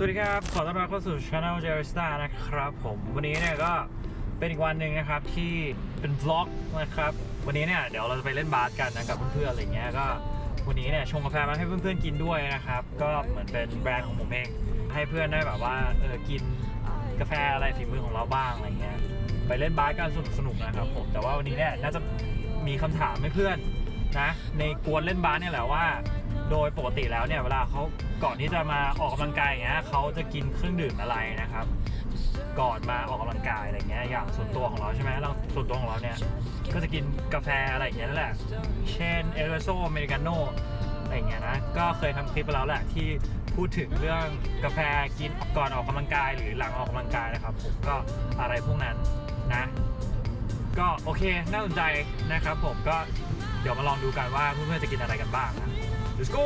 สวัสดีครับ ขอต้อนรับเข้าสู่ช anel j e r s t a นะครับผมวันนี้เนี่ยก็เป็นอีกวันหนึ่งนะครับที่เป็น vlog นะครับ วันนี้เนี่ยเดี๋ยวเราจะไปเล่นบาสกันนะกับเพื่อนๆอะไรเงี้ยก็วันนี้เนี่ยชงกาแฟมาให้เพื่อนๆกินด้วยนะครับ ก็เหมือนเป็นแบรนด์ของผมเอง ให้เพื่อนได้แบบว่าเออกินกาแฟอะไรฝีมือของเราบ้างอะไรเงี้ยไปเล่นบาสกันสนุกๆนะครับผมแต่ว่าวันนี้เนี่ยน่าจะมีคำถามให้เพื่อนนะในกวนเล่นบาสเนี่ยแหละว่า โดยปกติแล้วเนี่ยเวลาเขา ก่อนที่จะมาออกกำลังกายอย่างเงี้ยเขาจะกินเครื่องดื่มอะไรนะครับ ก่อนมาออกกำลังกายอะไรเงี้ยอย่างส่วนตัวของเราใช่ไหมเราส่วนตัวของเราเนี่ยก็จะกินกาแฟอะไรอย่างเงี้ยนั่นแหละ เช่นเอสเปรสโซ่อเมริกาโน่อะไรอย่างเงี้ยนะก็เคยทำคลิปไปแล้วแหละที่พูดถึงเรื่องกาแฟกินก่อนออกกำลังกายหรือหลังออกกำลังกายนะครับผมก็อะไรพวกนั้นนะ ก็โอเคน่าสนใจนะครับผมก็เดี๋ยวมาลองดูกันว่าเพื่อนๆจะกินอะไรกันบ้างนะ let's go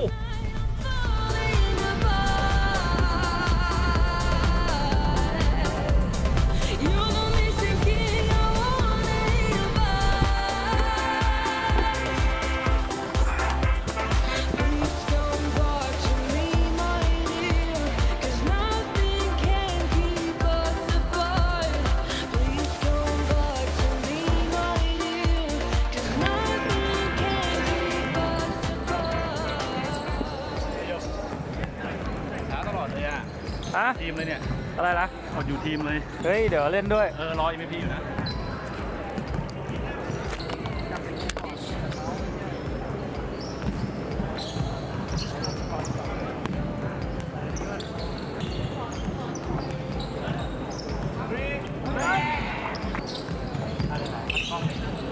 ทีมเลยเนี่ย อะไรนะหมดอยู่ทีมเลย เฮ้ย เดี๋ยวเล่นด้วย เออรอ MVP อยู่นะ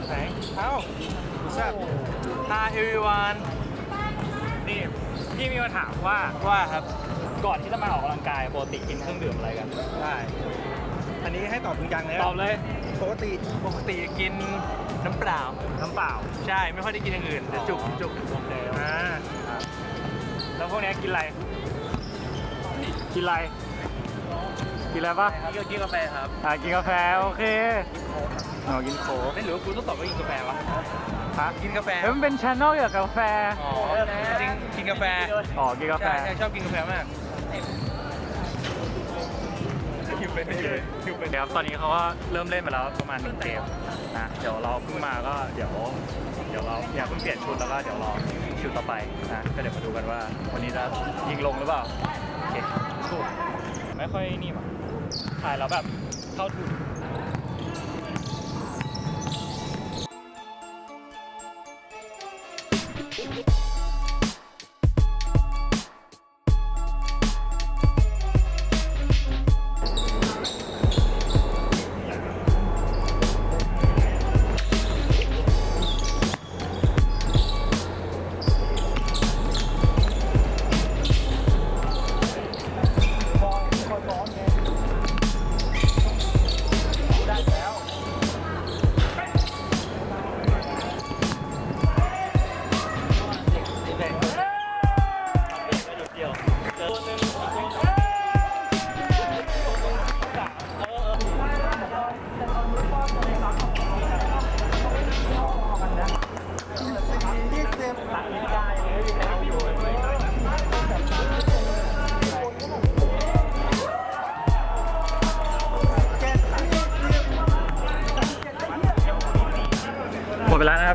ไหนเอ้า What's up Hi everyone นี่ พี่มีมาถามว่าว่าครับก่อนที่จะมาออกกำลังกายปกติกินเครื่องดื่มอะไรกันได้อันนี้ให้ตอบจริงจังเลยตอบเลยปกติปกติกินน้ำเปล่าน้ำเปล่าใช่ไม่ค่อยได้กินอย่างอื่นแต่จุกจุกโอเคอ่าแล้วพวกเนี้ยกินอะไรกินอะไรกินอะไรปะนี่ก็กินกาแฟครับอ่ากินกาแฟโอเค อ๋อกินโค้กไม่หรือว่าคุณต้องตอบว่ากินกาแฟวะฮะกินกาแฟเฮ้ยมันเป็นชานอลเกี่ยวกับกาแฟ อ๋อจริงๆกินกาแฟอ๋อ กินกาแฟ ใช่ใช่ชอบกินกาแฟมากหิวไปหิวไปหิวไปเดี๋ยวตอนนี้เขาก็เริ่มเล่นไปแล้วประมาณหนึ่งเกมนะเดี๋ยวเราเพิ่งมาก็เดี๋ยวเดี๋ยวเราอยากเพิ่งเปลี่ยนชุดแล้วก็เดี๋ยวรอชุดต่อไปนะก็เดี๋ยวมาดูกันว่า วันนี้จะยิงลงหรือเปล่าโอเคสู้ไม่ค่อยนี่มั้งถ่ายแล้วแบบเข้าทุน ห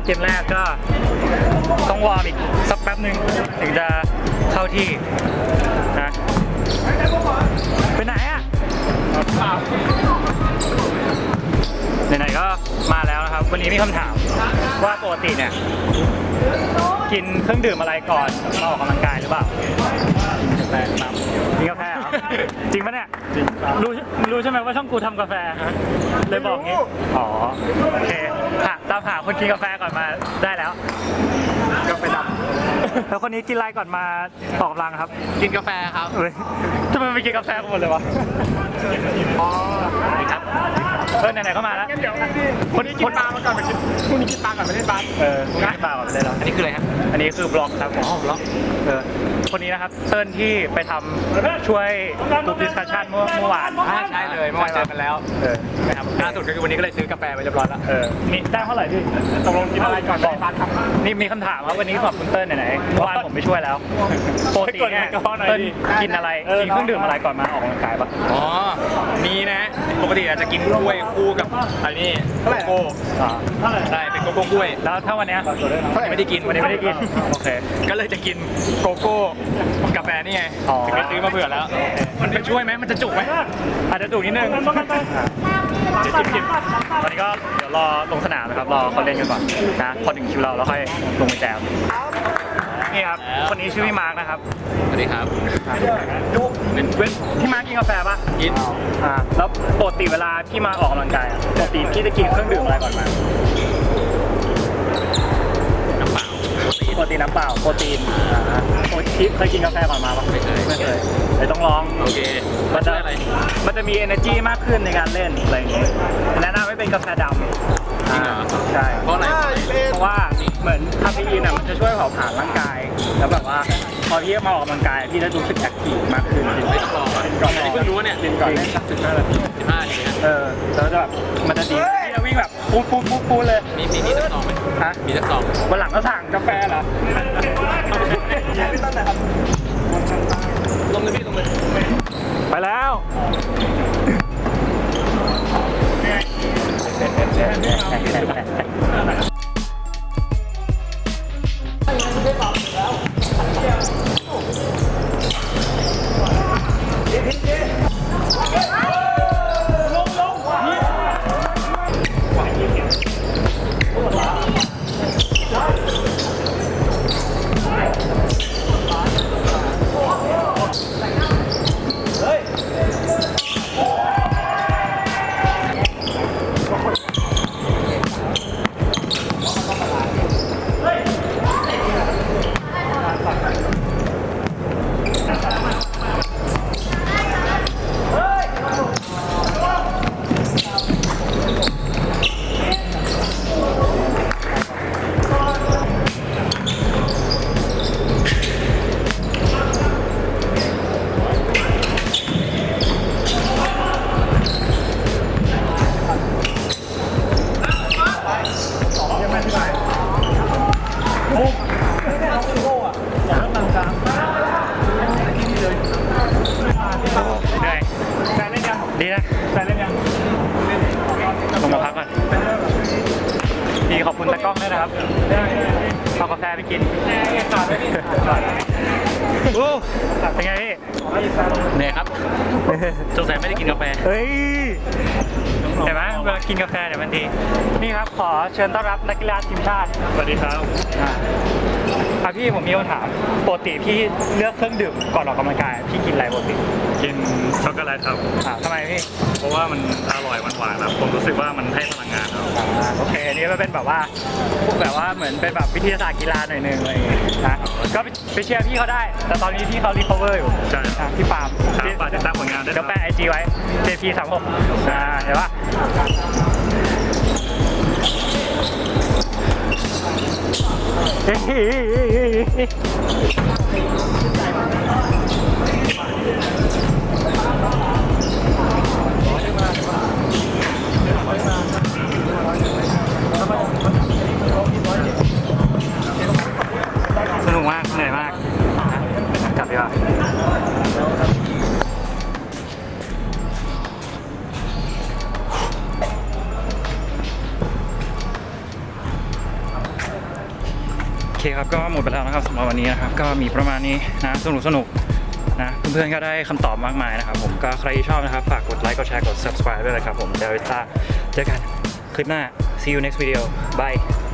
เกมแรกก็ต้องวอร์มอีกสักแป๊บหนึ่งถึงจะเข้าที่นะไปไหนอะไหนๆก็มาแล้วนะครับ วันนี้มีคำถามว่าปกติเนี่ย กินเครื่องดื่มอะไรก่อนออกกำลังกายหรือเปล่ากาแฟครับกินกาแฟเหรอจริงปะเนี่ย รู้รู้ใช่ไหมว่าช่องกูทำกาแฟเลยบอกงี้อ๋อโอเคหาตามหาคนกินกาแฟก่อนมาได้แล้วกาแฟดแล้วคนนี้กินอะไรก่อนมาออกกำลังครับำกินกาแฟครับเอ้ยทำไมไม่กินกาแฟกันหมดเลยวะ อ๋อครับ เออไหนๆก็มาแล้วงั้นเดี๋ยวคนนี้กินปลามาก่อนไปกินพรุ่งนี้กินปลาก่อนไปเล่นบาสเออกินปลาก่อนได้แล้วอันนี้คืออะไรฮะอันนี้คือบล็อกครับอ๋อบล็อกเออคนนี้นะครับเติ้ลที่ไปทำช่วยกลุ่มดิสคัชชันเมื่อเมื่อวานอ่าใช่เลยเมื่อวานเจอกันแล้วเออนะครับล่าสุดก็คือวันนี้ก็เลยซื้อกาแฟไปเรียบร้อยแล้วเออมีได้เท่าไหร่พี่ตกลงกินอะไรก่อนไปบ้านครับ นี่มีคำถามว่าวันนี้ขอบคุณเติ้ลไหนๆเมื่อวานผมไปช่วยแล้วปกติเนี่ยกดแอลกอฮอล์หน่อยเติ้ลดิกินอะไรเออกินเครื่องดื่มอะไรก่อนมาออกกำลังกายปะอ๋อมีนะ ปกติอาจจะกินกล้วยคู่กับอะไรนี่โกโก้อ่าเท่าไหร่ใช่เป็นโกโก้กล้วย แล้วถ้าวันเนี้ยไม่ได้กินวันนี้ไม่ได้กินโอเคก็เลยจะกินโกโก้กาแฟนี่ไงอ๋อถึงได้ซื้อมาเผื่อแล้ว มันเป็นช่วยไหมมันจะจุกไหมอาจจะถูกนิดนึง เดี๋ยวจิบๆตอนนี้ก็เดี๋ยวรอลงสนามนะครับ รอเขาเล่นกันก่อนนะพอถึงคิวเราแล้วค่อยลงไปแจมนี่ครับคนนี้ชื่อพี่มาร์กนะครับสวัสดีครับเป็นเว้นพี่มาร์กกินกาแฟปะกินอ่าแล้วปกติเวลาพี่มาออกกำลังกายอะปกติพี่จะกินเครื่องดื่มอะไรก่อนมาน้ำเปล่าปกติน้ำเปล่าโปรตีนอ่าปกติเคยกินกาแฟก่อนมาปะไม่เคยไม่เคย เดี๋ยวต้องลอง โอเคมันจะได้อะไรมันจะมี energy มากขึ้นในการเล่นอะไรอย่างงี้แนะนำให้เป็นกาแฟดำจริงเหรอใช่เพราะอะไรเพราะว่าเหมือนคาเฟอีนอะมันจะช่วยเผาผลาญร่างกาย แล้วแบบว่าพอพี่มาออกกำลังกายพี่จะรู้สึกแอคทีฟมากขึ้นไม่ต้องรอก่อนก่อนอันนี้เพิ่งรู้ว่าเนี่ยกินก่อนเล่นสักสิบห้านาทีสิบห้านาทีนะเออแล้วจะแบบมันจะดีพี่จะวิ่งแบบปูดปูดปูดปูดเลยมีมีมีสักซองไหมฮะมีสักซองวันหลังก็สั่งกาแฟเหรอ ลงเลยพี่ลงเลยไปแล้ว ไปกินต่อได้ดิโอ้เป็นไงพี่เหนื่อยครับสงสัยไม่ได้กินกาแฟเฮ้ยเห็นไหมเวลากินกาแฟเดี๋ยวมันดีนี่ครับขอเชิญต้อนรับนักกีฬาทีมชาติสวัสดีครับ อ่าอะพี่ผมมีคำถามปกติพี่เลือกเครื่องดื่มก่อนออกกำลังกายพี่กินอะไรปกติกินช็อกโกแลตครับ อ่าทำไมพี่เพราะว่ามันอร่อยหวานๆครับผมรู้สึกว่ามันให้พลังงานครับ อ่าโอเคอันนี้ก็เป็นแบบว่าแบบว่าเหมือนเป็นแบบวิทยาศาสตร์กีฬาหน่อยหนึงอะไรอย่างเงี้ยนะก็ไปไปเชียร์พี่เขาได้ แต่ตอนนี้พี่เขารีคอเวอร์อยู่ใช่อะพี่ปาล์มครับพี่ฝากติดตามผลงานด้วยคเดี๋รัยวบ แปะไอจีไว้ JP 3 6 อ่าเห็นปะเฮ้ย สนุกมาก เหนื่อยมาก กลับดีกว่า คครับก็หมดไปแล้วนะครับสำหรับวันนี้นะครับก็มีประมาณนี้นะสนุกสนุกนะเพื่อนๆก็ได้คำตอบมากมายนะครับผมก็ใครที่ชอบนะครับฝากกดไลค์กดแชร์กด subscribe ด้วยนะครับผมเดลิต้าเจอกันคลิปหน้า see you next video bye